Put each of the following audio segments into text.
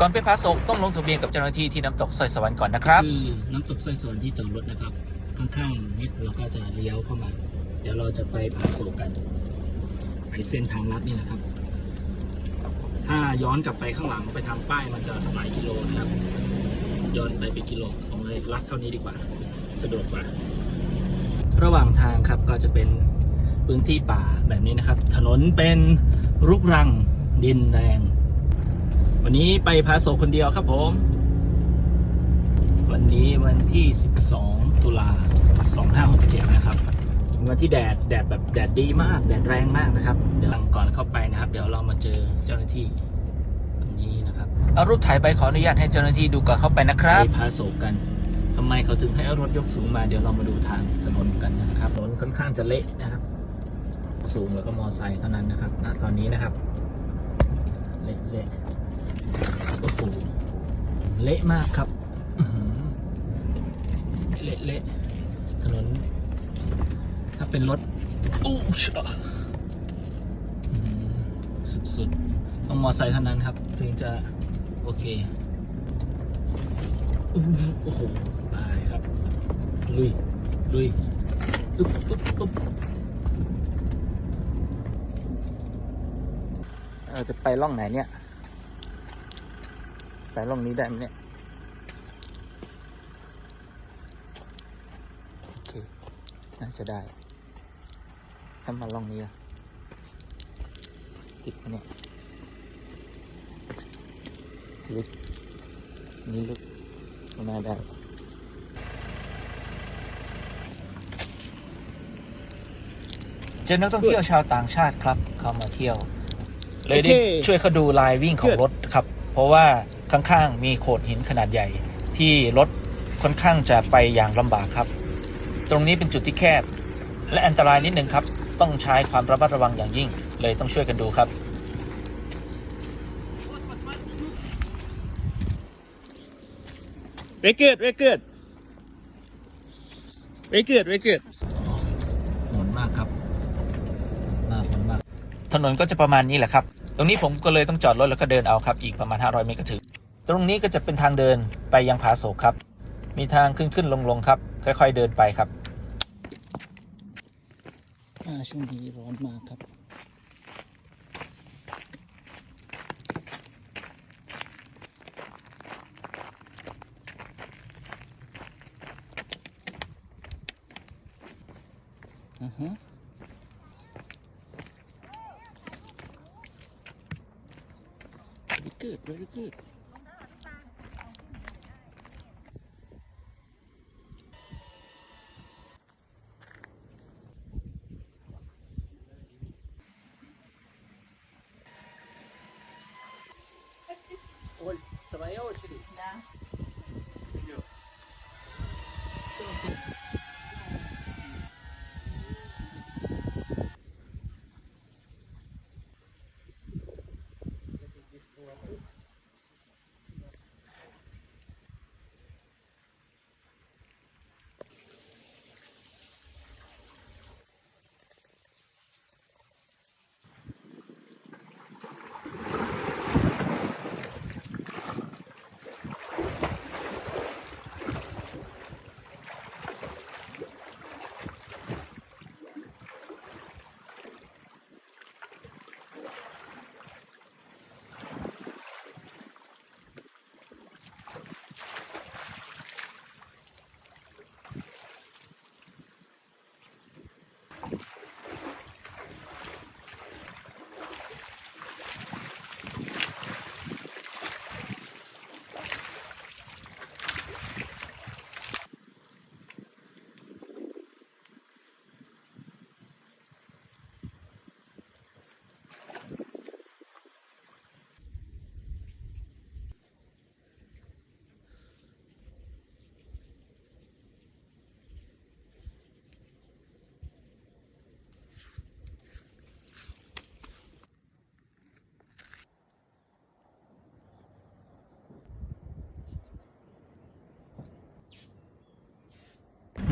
ก่อนไปพาส่งต้องลงทะเบียนกับเจ้าหน้าที่ที่น้ำตกสร้อยสวรรค์ก่อนนะครับ คือน้ำตกสร้อยสวนที่จอดรถนะครับ ข้างๆนี่เราก็จะเลี้ยวเข้ามา เดี๋ยวเราจะไปผาโศกกัน ไปเส้นทางลัดนี่นะครับ ถ้าย้อนกลับไปข้างหลังไปทางป้ายมันจะหลายกิโลนะครับ ย้อนไปเป็นกิโลของเลยลัดเท่านี้ดีกว่า สะดวกกว่า ระหว่างทางครับก็จะเป็นพื้นที่ป่าแบบนี้นะครับ ถนนเป็นรุกรังดินแรง วันนี้ไปพาโศกคนเดียวครับผม วันนี้วันที่ 12 ตุลา2567 นะครับเป็นวันที่แดดแดดแบบแดดดีมาก แดดแรงมากนะครับ เดี๋ยวก่อนเข้าไปนะครับ เดี๋ยวเรามาเจอเจ้าหน้าที่ตรงนี้นะครับ เอารูปถ่ายใบขออนุญาตให้เจ้าหน้าที่ดูก่อนเข้าไปนะครับไปพาโศกกันทำไมเขาถึงให้เอารถยกสูงมาเดี๋ยวเรามาดูทางถนนกันนะครับถนนค่อนข้างจะเละนะครับ สูงแล้วก็มอไซค์เท่านั้นนะครับณตอนนี้นะครับ เละเละ โอ้โหเละมากครับเละเละถนน ถ้าเป็นรถอู้ชะอื้อหือสุดๆ ต้องมอไซค์เท่านั้นครับ ถึงจะโอเคอู้โอ้โหตายครับ ลุย ลุยอุ๊บอุ๊บอุ๊บเราจะไปล่องไหนเนี่ย ไปล่องนี้ได้ไหมเนี่ยโอเคน่าจะได้ ถ้ามาล่องนี้ล่ะติดไหมเนี่ยลึกนี่ลึกไม่น่าได้เจอนักท่องเที่ยวชาวต่างชาติครับ เข้ามาเที่ยว เลยได้โอเคช่วยเขาดูลายวิ่งของรถครับ เพราะว่า ข้างๆ มีโขดหินขนาดใหญ่ ที่รถค่อนข้างจะไปอย่างลำบากครับ ตรงนี้เป็นจุดที่แคบ และอันตรายนิดนึงครับ ต้องใช้ความระมัดระวังอย่างยิ่ง เลยต้องช่วยกันดูครับเวกิดเวกิดเวกิดเวกิดหมุนมากครับหมุนมากหมุนมาก ถนนก็จะประมาณนี้แหละครับ ตรงนี้ผมก็เลยต้องจอดรถแล้วก็เดินเอาครับ อีกประมาณ 500 เมตรก็ถึง ตรงนี้ก็จะเป็นทางเดินไปยังผาโศกครับ มีทางขึ้นขึ้นลงลงครับ ค่อย ๆ เดินไปครับช่วงนี้ร้อนมากครับอือฮะ very good, very good. Оль, твоя очередь? Да. Идет.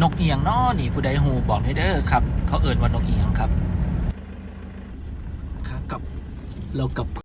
นกเอียงนาะนี่ผู้ใดหูบอกให้เด้อครับ เขาเอ่นว่านกเอียงครับขากับเรากับ